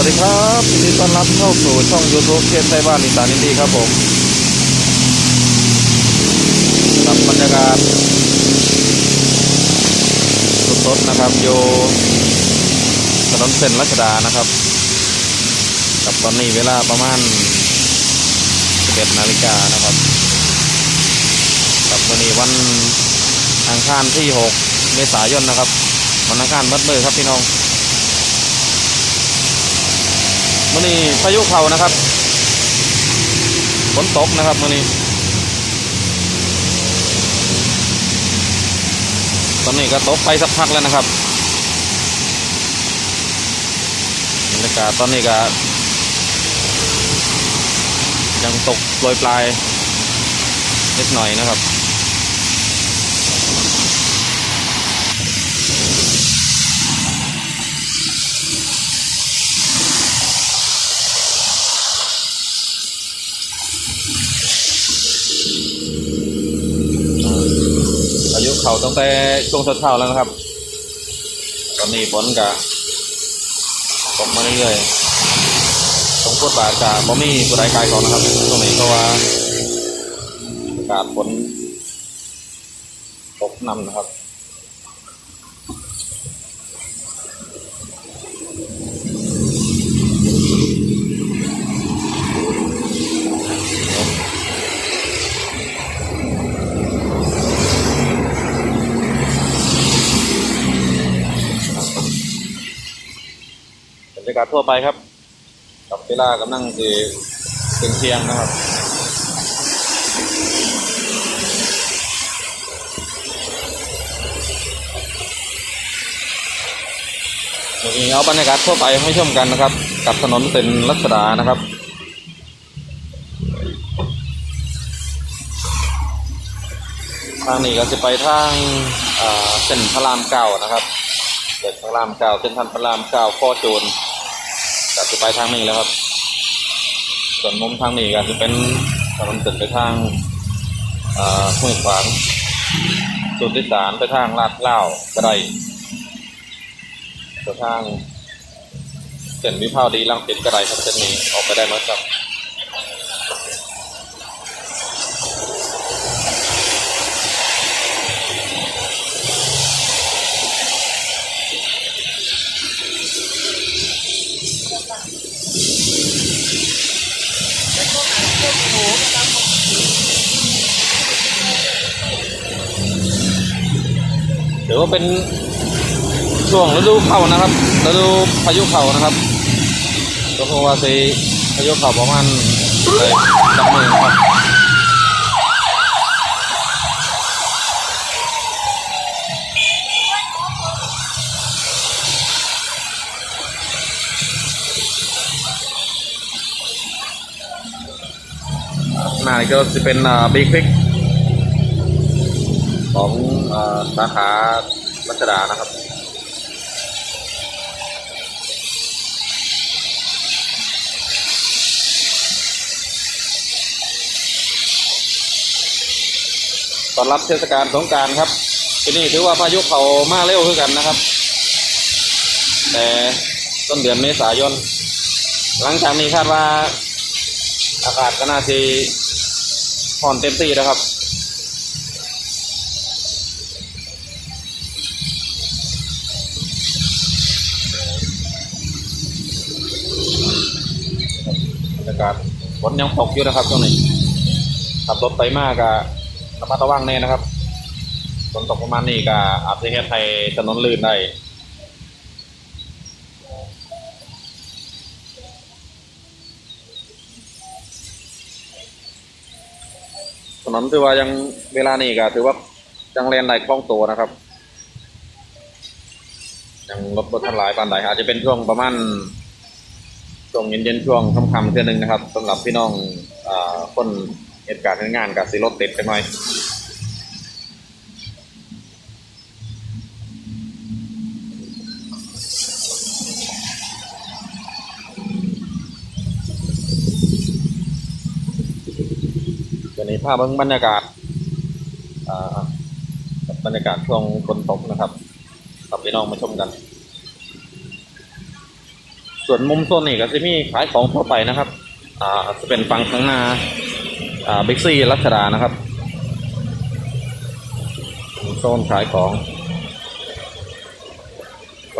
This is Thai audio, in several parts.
วัสดีครับยินดีต้อนรับเข้าสู่ช่อง YouTube เทียนไทยบ้านอีสานอินดีครับผมกับบรรยากาศสดๆนะครับอยู่ถนนเส้นรัชดานะครับ กับตอนนี้เวลาประมาณ 11นาฬิกานะครับ กับวันนี้วันอังคารที่ 6 เมษายนนะครับ วันอังคารมัดมือครับพี่น้อง มื่อนี้พายุเข้านะครับฝนตกนะครับมื่อนี้ ตอนนี้ก็ตกไปสักพักแล้วนะครับบรรยากาศตอนนี้ก็ยังตกโปรยปลายนิดหน่อยนะครับ อายุเขาตั้ง แต่ช่วงเช้าๆแล้วนะครับ ตอนนี้ฝนกะตกมาเรื่อยๆตรงพุทธบาทกะบ่มีผู้ใดกายของนะครับตรงนี้เพราะว่าอากาศฝนตกนำนะครับากาศทั่วไปครับ กับเวลากำลังคือเป็นเที่ยงนะครับนี่เอาบรรยากาศทั่วไปให้ชมกันนะครับ กับถนนเส้นรัชดานะครับทางนี้ก็จะไปทางเส้นพระรามเก้านะครับเส้นพระรามเก้าเส้นทันพระรามเก้าข้อโจ รก็จะไปทางนี้แล้วครับส่วนมุมทางนี้ก็จะเป็นถนนเส้นไปทางห้วยขวางสุดที่สารไปทางลาดเล่าก็ได้ไปทางเส้นวิภาวดีลังสิตก็ได้ครับเส้นนี้ออกไปได้ไหมครับ ถือว่าเป็นช่วงฤดูเข้านะครับฤดูพายุเข้านะครับก็คงว่าสิพายุเข้าประมาณเลยจับมือครับน้านี่ก็จะเป็นบิ๊กคลิก ของสาขารัชดานะครับตอนรับเทศกาลสงการครับที่นี่ถือว่าพายุเขามาเร็วขึ้นกันนะครับ แต่ต้นเดือนเมษายน หลังจากนี้คาดว่าอากาศก็น่าจะผ่อนเต็มที่นะครับากาศฝนยังตกอยู่นะครับช่วงนี้ขับรถไปมากกะระมัดระวังแน่นะครับฝนตกประมาณนี้ก็อาจจะเฮ็ดให้ถนนลื่นได้ถนนถือว่ายังเวลานี้ก็ถือว่ายังแลนได้คล่องตัวนะครับยังรถบนทันหลายปานใดอาจจะเป็นช่วงประมาณ วงเย็นๆช่วงค่ำๆเทื่อนึงนะครับสำหรับพี่น้องอคนเหตุการณ์งานกับสิรถติดกันหน่อยวันนี้ภาพบรรยากาศบรรยากาศช่วงฝนตกนะครับกับพี่น้องมาชมกัน ส่วนมุมโซนนี่ก็จะมีขายของทั่วไปนะครับ อ่าจะเป็นฝั่งข้างหน้า อ่าบิ๊กซีรัชดานะครับโซนขายของแฟ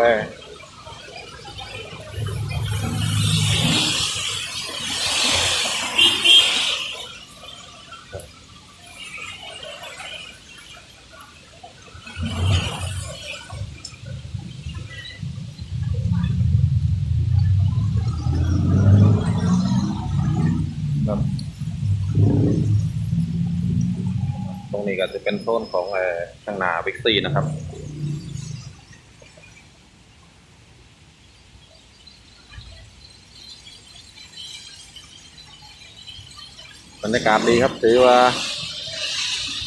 ก็จะเป็นโซนของเอ่อข้างหน้าบิ๊กซีนะครับบรรยากาศดีครับ ถือว่า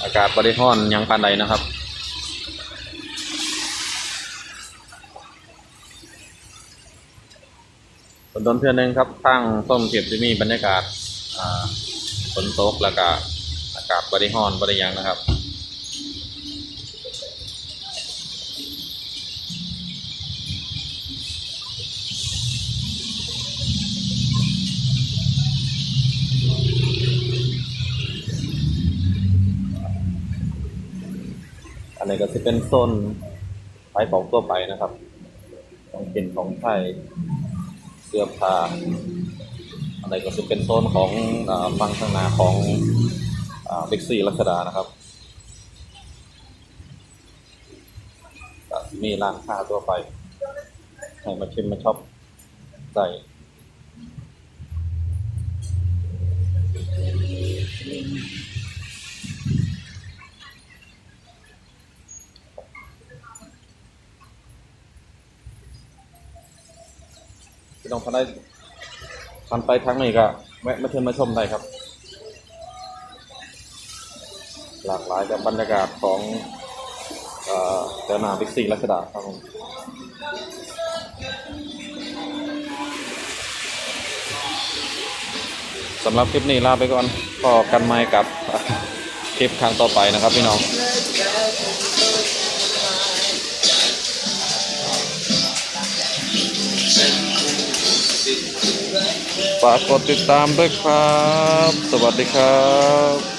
อากาศบริห้อนยังปานใดนะครับฝนตนเพื่อนหนึงครับทางต้นเก็บจะมีบรรยากาศฝนตกแล้วก็ากาศบริหอนบริยังนะครับอันนี้ก็จะเป็นโซนขายของทั่วไปนะครับของกินของไทยเสื้อผ้าอันนี้ก็จะเป็นโซนของฟังข้างหน้าของ บิ๊กซีรัชดานะครับ มีร้านค้าทั่วไป ให้มาชิมมาช็อปได้พี่น้องท่านใดผ่านไปทางนี้ก็แวะมาเชิญมาชมได้ครับ หลากหลายกับบรรยากาศของเอ่อเจ้าหนาบิ๊กซีรัชดาครับผมสำหรับคลิปนี้ลาไปก่อนพอกันไม่กับคลิปครั้งต่อไปนะครับพี่น้องฝากกดติดตามด้วยครับ สวัสดีครับ